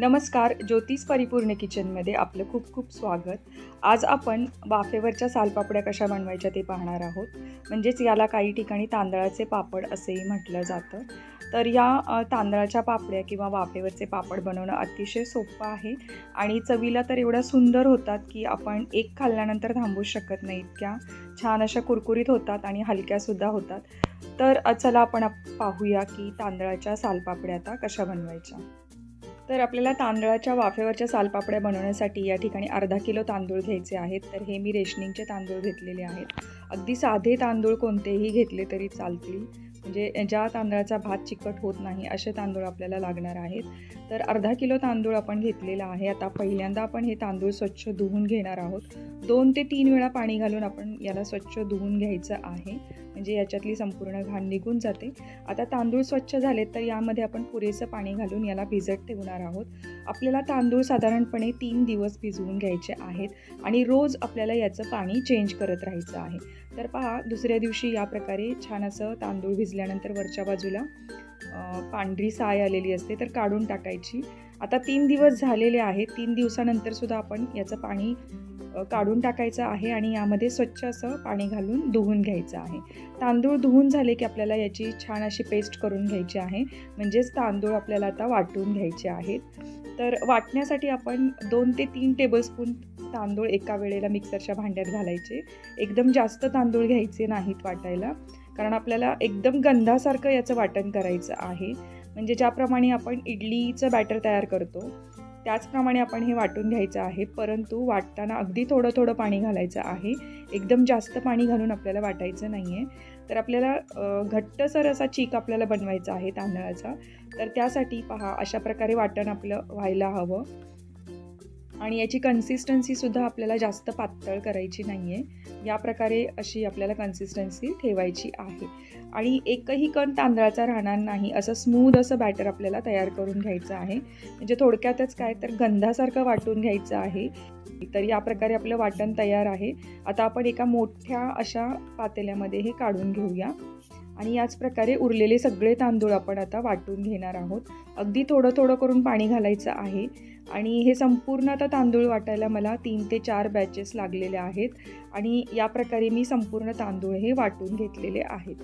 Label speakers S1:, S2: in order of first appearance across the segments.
S1: नमस्कार ज्योतिष परिपूर्ण किचनमध्ये आपलं खूप खूप स्वागत. आज आपण वाफेवरच्या सालपापड्या कशा बनवायच्या ते पाहणार आहोत. म्हणजेच याला काही ठिकाणी तांदळाचे पापड असेही म्हटलं जातं. तर या तांदळाच्या पापड्या किंवा वाफेवरचे पापड बनवणं अतिशय सोपं आहे. आणि चवीला तर एवढ्या सुंदर होतात की आपण एक खाल्ल्यानंतर थांबू शकत नाही. इतक्या छान अशा कुरकुरीत होतात आणि हलक्यासुद्धा होतात. तर चला आपण आप- पाहूया की तांदळाच्या सालपापड्या आता कशा बनवायच्या. तर आपल्याला तांदळाच्या वाफेवरच्या सालपापड्या बनवण्यासाठी या ठिकाणी अर्धा किलो तांदूळ घ्यायचे आहेत. तर हे मी रेशनिंगचे तांदूळ घेतलेले आहेत. अगदी साधे तांदूळ कोणतेही घेतले तरी चालतील. म्हणजे ज्या तांदळाचा भात चिकट होत नाही असे तांदूळ आपल्याला लागणार आहेत. तर अर्धा किलो तांदूळ आपण घेतलेला आहे. आता पहिल्यांदा आपण हे तांदूळ स्वच्छ धुवून घेणार आहोत. दोन ते तीन वेळा पाणी घालून आपण याला स्वच्छ धुवून घ्यायचं आहे. म्हणजे याच्यातली संपूर्ण घाण निघून जाते. आता तांदूळ स्वच्छ झाले तर यामध्ये आपण पुरेसं पाणी घालून याला भिजत ठेवणार आहोत. आपल्याला तांदूळ साधारणपणे तीन दिवस भिजवून घ्यायचे आहेत आणि रोज आपल्याला याचं पाणी चेंज करत राहायचं आहे. तर पहा दुसऱ्या दिवशी या प्रकारे छान असं तांदूळ भिजल्यानंतर वरच्या बाजूला पांढरी साय आलेली असते तर काढून टाकायची. आता तीन दिवस झालेले आहेत. तीन दिवसानंतर सुद्धा आपण याचं पाणी काढून टाकायचं आहे आणि यामध्ये स्वच्छ असं पाणी घालून धुवून घ्यायचं आहे. तांदूळ धुवून झाले की आपल्याला याची छान अशी पेस्ट करून घ्यायची आहे. म्हणजेच तांदूळ आपल्याला आता वाटून घ्यायचे आहेत. तर वाटण्यासाठी आपण दोन ते तीन टेबलस्पून तांदूळ एका वेळेला मिक्सरच्या भांड्यात घालायचे. एकदम जास्त तांदूळ घ्यायचे नाहीत वाटायला. कारण आपल्याला एकदम गंधासारखं याचं वाटण करायचं आहे. म्हणजे ज्याप्रमाणे आपण इडलीचं बॅटर तयार करतो त्याचप्रमाणे आपण हे वाटून घ्यायचं आहे. परंतु वाटताना अगदी थोडं थोडं पाणी घालायचं आहे. एकदम जास्त पाणी घालून आपल्याला वाटायचं नाही आहे तर आपल्याला घट्टसर असा चीक आपल्याला बनवायचा आहे तांदळाचा. तर त्यासाठी पहा अशा प्रकारे वाटण आपलं व्हायला हवं. आणि याची कन्सिस्टन्सीसुद्धा आपल्याला जास्त पातळ करायची नाही आहे या प्रकारे अशी आपल्याला कन्सिस्टन्सी ठेवायची आहे. आणि एकही कण तांदळाचा राहणार नाही असं स्मूद असं बॅटर आपल्याला तयार करून घ्यायचं आहे. म्हणजे थोडक्यातच काय तर गंधासारखं वाटून घ्यायचं आहे. तर या प्रकारे आपलं वाटण तयार आहे. आता आपण एका मोठ्या अशा पातेल्यामध्ये हे काढून घेऊया. आणि याच प्रकारे उरलेले सगळे तांदूळ आपण आता वाटून घेणार आहोत. अगदी थोडं थोडं करून पाणी घालायचं आहे. आणि हे संपूर्ण आता तांदूळ वाटायला मला तीन ते चार बॅचेस लागलेले आहेत. आणि या प्रकारे मी संपूर्ण तांदूळ हे वाटून घेतलेले आहेत.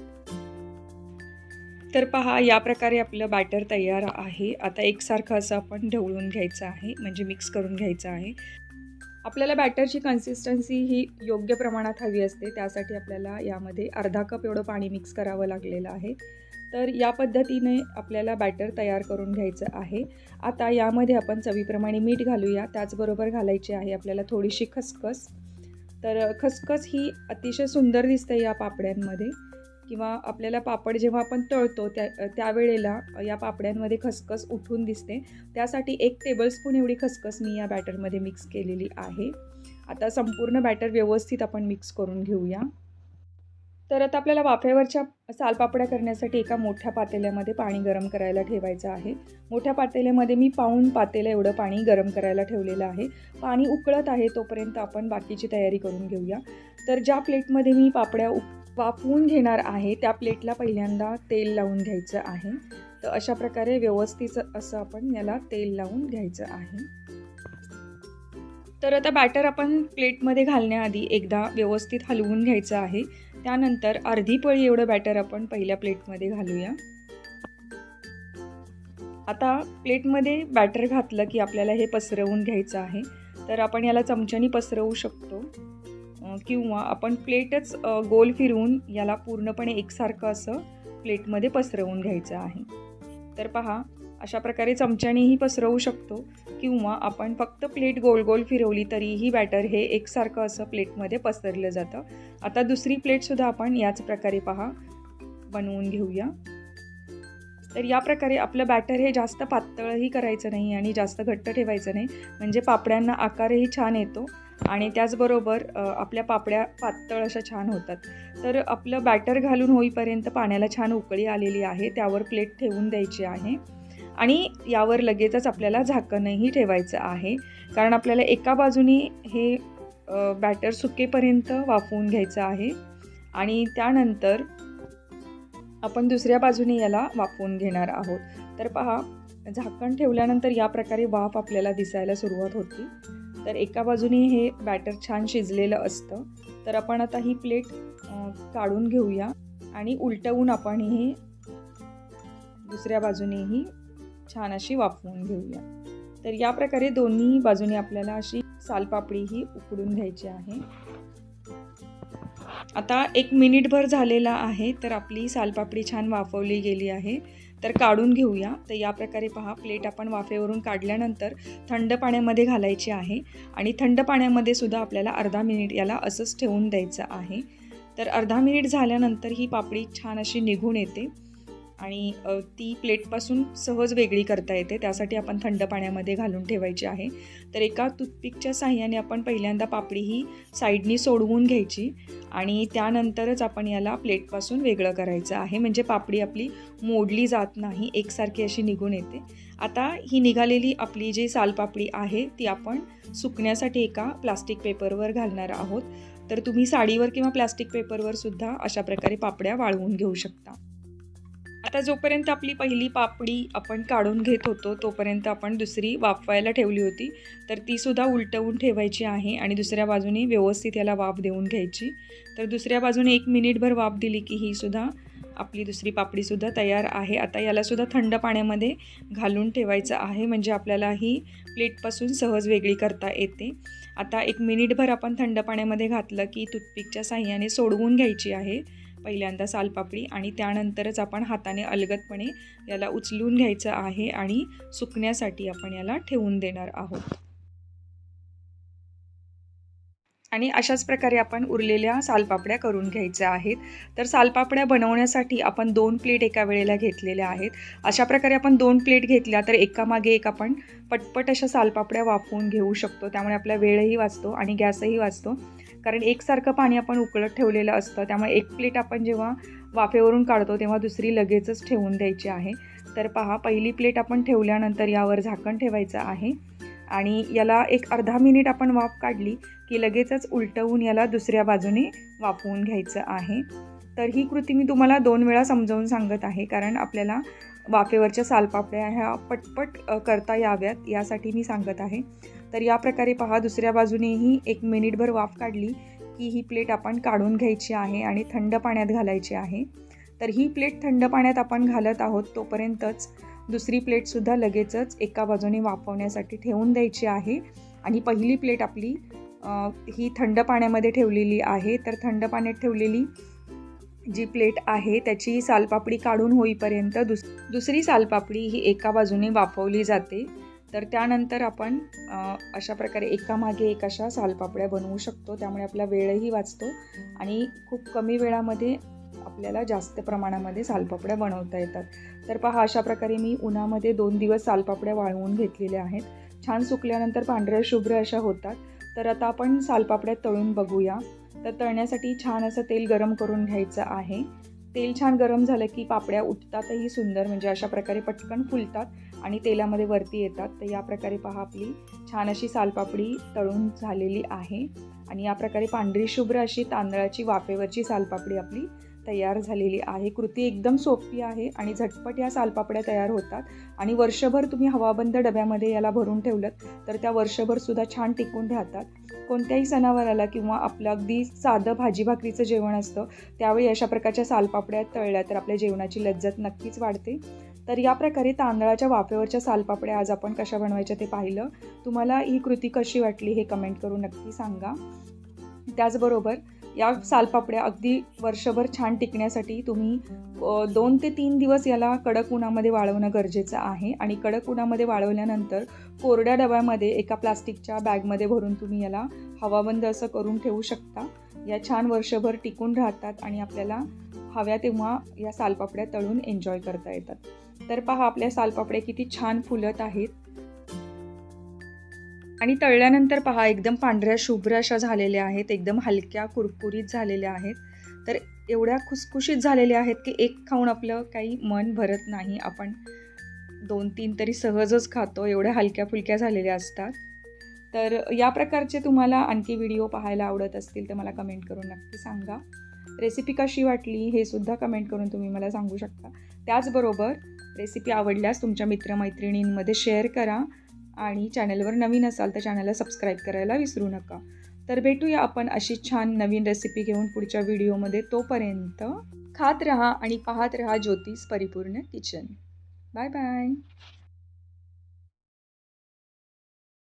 S1: तर पहा या प्रकारे आपलं बॅटर तयार आहे. आता एकसारखं असं आपण ढवळून घ्यायचं आहे. म्हणजे मिक्स करून घ्यायचं आहे. आपल्याला बॅटरची कन्सिस्टन्सी ही योग्य प्रमाणात हवी असते. त्यासाठी आपल्याला यामध्ये अर्धा कप एवढं पाणी मिक्स करावं लागलेलं आहे. तर या पद्धतीने आपल्याला बॅटर तयार करून घ्यायचं आहे. आता यामध्ये आपण चवीप्रमाणे मीठ घालूया. त्याचबरोबर घालायची आहे आपल्याला थोडीशी खसखस. तर खसखस ही अतिशय सुंदर दिसते या पापड्यांमध्ये. किंवा आपल्याला पापड जेव्हा आपण तळतो त्या त्यावेळेला या पापड्यांमध्ये खसखस उठून दिसते. त्यासाठी एक टेबलस्पून एवढी खसखस मी या बॅटरमध्ये मिक्स केलेली आहे. आता संपूर्ण बॅटर व्यवस्थित आपण मिक्स करून घेऊया. तर आता आपल्याला वाफेवरच्या सालपापड्या करण्यासाठी एका मोठ्या पातेल्यामध्ये पाणी गरम करायला ठेवायचं आहे. मोठ्या पातेल्यामध्ये मी पाऊण पातेलं एवढं पाणी गरम करायला ठेवलेलं आहे. पाणी उकळत आहे तोपर्यंत आपण बाकीची तयारी करून घेऊया. तर ज्या प्लेटमध्ये मी पापड्या उक वाफवून घेणार आहे त्या प्लेटला पहिल्यांदा तेल लावून घ्यायचं आहे. तर अशा प्रकारे व्यवस्थित असं आपण याला तेल लावून घ्यायचं आहे. तर आता बॅटर आपण प्लेटमध्ये घालण्याआधी एकदा व्यवस्थित हलवून घ्यायचं आहे. त्यानंतर अर्धी पळी एवढं बॅटर आपण पहिल्या प्लेटमध्ये घालूया. आता प्लेटमध्ये बॅटर घातलं की आपल्याला हे पसरवून घ्यायचं आहे. तर आपण याला चमच्यानी पसरवू शकतो. किंवा आपण प्लेटच गोल फिरवून याला पूर्णपणे एकसारखं असं प्लेटमध्ये पसरवून घ्यायचं आहे. तर पहा अशा प्रकारे चमच्यानेही पसरवू शकतो किंवा आपण फक्त प्लेट गोल गोल फिरवली तरीही बॅटर हे एकसारखं असं प्लेटमध्ये पसरलं जातं. आता दुसरी प्लेटसुद्धा आपण याच प्रकारे पहा बनवून घेऊया. तर या प्रकारे आपलं बॅटर हे जास्त पातळही करायचं नाही आणि जास्त घट्ट ठेवायचं नाही. म्हणजे पापड्यांना आकारही छान येतो. आणि त्याचबरोबर आपल्या पापड्या पातळ अशा छान होतात. तर आपलं बॅटर घालून होईपर्यंत पाण्याला छान उकळी आलेली आहे. त्यावर प्लेट ठेवून द्यायची आहे. आणि यावर लगेचच आपल्याला झाकणही ठेवायचं आहे. कारण आपल्याला एका बाजूने हे बॅटर सुकेपर्यंत वाफवून घ्यायचं आहे. आणि त्यानंतर आपण दुसऱ्या बाजूने याला वाफवून घेणार आहोत. तर पहा झाकण ठेवल्यानंतर या प्रकारे वाफ आपल्याला दिसायला सुरुवात होती. तर एका बाजूने हे बॅटर छान शिजलेलं असतं. तर आपण आता ही प्लेट काढून घेऊया आणि उलटवून आपण हे दुसऱ्या बाजूनेही छान अशी वाफवून घेऊया. तर या प्रकारे दोन्ही बाजूने आपल्याला अशी सालपापडी ही उकडून घ्यायची आहे. आता एक मिनिटभर झालेला आहे तर आपली सालपापडी छान वाफवली गेली आहे. तर काढून घेऊया. तर या प्रकारे पहा प्लेट आपण वाफेवरून काढल्यानंतर थंड पाण्यामध्ये घालायची आहे. आणि थंड पाण्यामध्ये सुद्धा आपल्याला अर्धा मिनिट याला असंच ठेवून द्यायचं आहे. तर अर्धा मिनिट झाल्यानंतर ही पापडी छान अशी निघून येते. आणि ती प्लेटपासून सहज वेगळी करता येते. त्यासाठी आपण थंड पाण्यामध्ये घालून ठेवायची आहे. तर एका टूथपिकच्या साह्याने आपण पहिल्यांदा पापडी ही साईडनी सोडवून घ्यायची आणि त्यानंतरच आपण याला प्लेटपासून वेगळं करायचं आहे. म्हणजे पापडी आपली मोडली जात नाही एकसारखी अशी निघून येते. आता ही निघालेली आपली जी सालपापडी आहे ती आपण सुकण्यासाठी एका प्लास्टिक पेपरवर घालणार आहोत. तर तुम्ही साडीवर किंवा प्लास्टिक पेपरवर सुद्धा अशा प्रकारे पापड्या वाळवून घेऊ शकता. आता जोपर्यंत आपली पहिली पापडी आपण काढून घेत होतो तोपर्यंत आपण दुसरी वाफवायला ठेवली होती. तर ती सुद्धा उलटवून ठेवायची आहे आणि दुसऱ्या बाजूने व्यवस्थित याला वाफ देऊन घ्यायची. तर दुसऱ्या बाजूने एक मिनिटभर वाफ दिली की ही सुद्धा आपली दुसरी पापडीसुद्धा तयार आहे. आता यालासुद्धा थंड पाण्यामध्ये घालून ठेवायचं आहे म्हणजे आपल्याला ही प्लेटपासून सहज वेगळी करता येते. आता एक मिनिटभर आपण थंड पाण्यामध्ये घातलं की टूथपिकच्या साह्याने सोडवून घ्यायची आहे. पहिल्यांदा सालपापडी आणि त्यानंतरच आपण हाताने अलगदपणे याला उचलून घ्यायचं आहे आणि सुकण्यासाठी आपण याला ठेवून देणार आहोत. आणि अशाच प्रकारे आपण उरलेल्या सालपापड्या करून घ्यायच्या आहेत. तर सालपापड्या बनवण्यासाठी आपण दोन प्लेट एका वेळेला घेतलेल्या आहेत. अशा प्रकारे आपण दोन प्लेट घेतल्या तर एकामागे एक आपण पटपट अशा सालपापड्या वाफवून घेऊ शकतो. त्यामुळे आपला वेळही वाचतो आणि गॅसही वाचतो. कारण एकसारखं पाणी आपण उकळत ठेवलेलं असतं. त्यामुळे एक प्लेट आपण जेव्हा वाफेवरून काढतो तेव्हा दुसरी लगेचच ठेवून द्यायची आहे. तर पहा पहिली प्लेट आपण ठेवल्यानंतर यावर झाकण ठेवायचं आहे. आणि याला एक अर्धा मिनिट आपण वाफ काढली की लगेचच उलटवून याला दुसऱ्या बाजूने वाफवून घ्यायचं आहे. तर ही कृती मी तुम्हाला दोन वेळा समजावून सांगत आहे कारण आपल्याला वाफेवरच्या सालपापड्या ह्या पटपट करता याव्यात यासाठी मी सांगत आहे. तर या प्रकारे पहा दुसऱ्या बाजूनेही एक मिनिटभर वाफ काढली की ही प्लेट आपण काढून घ्यायची आहे आणि थंड पाण्यात घालायची आहे. तर ही प्लेट थंड पाण्यात आपण घालत आहोत तोपर्यंतच दुसरी प्लेटसुद्धा लगेचच एका बाजूने वाफवण्यासाठी ठेवून द्यायची आहे. आणि पहिली प्लेट आपली ही थंड पाण्यामध्ये ठेवलेली आहे. तर थंड पाण्यात ठेवलेली जी प्लेट आहे त्याची सालपापडी काढून होईपर्यंत दुस दुसरी सालपापडी ही एका बाजूने वाफवली जाते. तर त्यानंतर आपण अशा प्रकारे एकामागे एक अशा सालपापड्या बनवू शकतो. त्यामुळे आपला वेळही वाचतो आणि खूप कमी वेळामध्ये आपल्याला जास्त प्रमाणामध्ये सालपापड्या बनवता येतात. तर पहा अशा प्रकारे मी उन्हामध्ये दोन दिवस सालपापड्या वाळवून घेतलेल्या आहेत. छान सुकल्यानंतर पांढऱ्या शुभ्र अशा होतात. तर आता आपण सालपापड्या तळून बघूया. तर तळण्यासाठी छान असं तेल गरम करून घ्यायचं आहे. तेल छान गरम झालं की पापड्या उठतातही सुंदर म्हणजे अशा प्रकारे पटकन फुलतात आणि तेलामध्ये वरती येतात. तर या प्रकारे पहा आपली छान अशी सालपापडी तळून झालेली आहे. आणि या प्रकारे पांढरी शुभ्र अशी तांदळाची वाफेवरची सालपापडी आपली तयार झालेली आहे. कृती एकदम सोपी आहे आणि झटपट या सालपापड्या तयार होतात. आणि वर्षभर तुम्ही हवाबंद डब्यामध्ये याला भरून ठेवलं तर त्या वर्षभर सुद्धा छान टिकून राहतात. कोणत्याही सणावाराला किंवा आपलं अगदी साधं भाजी भाकरीचं जेवण असतं त्यावेळी अशा प्रकारच्या सालपापड्या तळल्या तर आपल्या जेवणाची लज्जत नक्कीच वाढते. तर या प्रकारे तांदळाच्या वाफेवरच्या सालपापड्या आज आपण कशा बनवायच्या ते पाहिलं. तुम्हाला ही कृती कशी वाटली हे कमेंट करून नक्की सांगा. त्याचबरोबर या सालपापड्या अगदी वर्षभर छान टिकण्यासाठी तुम्ही दोन ते तीन दिवस याला कडक उन्हामध्ये वाळवणं गरजेचं आहे. आणि कडक उन्हामध्ये वाळवल्यानंतर कोरड्या डब्यामध्ये एका प्लास्टिकच्या बॅगमध्ये भरून तुम्ही याला हवाबंद असं करून ठेवू शकता. या छान वर्षभर टिकून राहतात आणि आपल्याला हव्या तेव्हा या सालपापड्या तळून एन्जॉय करता येतात. तर पहा आपल्या सालपापड्या किती छान फुलत आहेत. आणि तळल्यानंतर पहा एकदम पांढऱ्या शुभ्र अशा झालेल्या आहेत एकदम हलक्या कुरकुरीत झालेल्या आहेत. तर एवढ्या खुसखुशीत झालेल्या आहेत की एक खाऊन आपलं काही मन भरत नाही. आपण दोन तीन तरी सहजच खातो एवढ्या हलक्या फुलक्या झालेल्या असतात. तर या प्रकारचे तुम्हाला आणखी व्हिडिओ पाहायला आवडत असतील तर मला कमेंट करून नक्की सांगा. रेसिपी कशी वाटली हे सुद्धा कमेंट करून तुम्ही मला सांगू शकता. त्याचबरोबर रेसिपी आवडल्यास तुमच्या मित्रमैत्रिणींमध्ये शेअर करा. आणि चॅनलवर नवीन असाल तर चॅनलला सबस्क्राईब करायला विसरू नका. तर भेटूया आपण अशी छान नवीन रेसिपी घेऊन पुढच्या व्हिडिओमध्ये. तोपर्यंत खात रहा आणि पाहत रहा ज्योतिष परिपूर्ण किचन. Bye bye.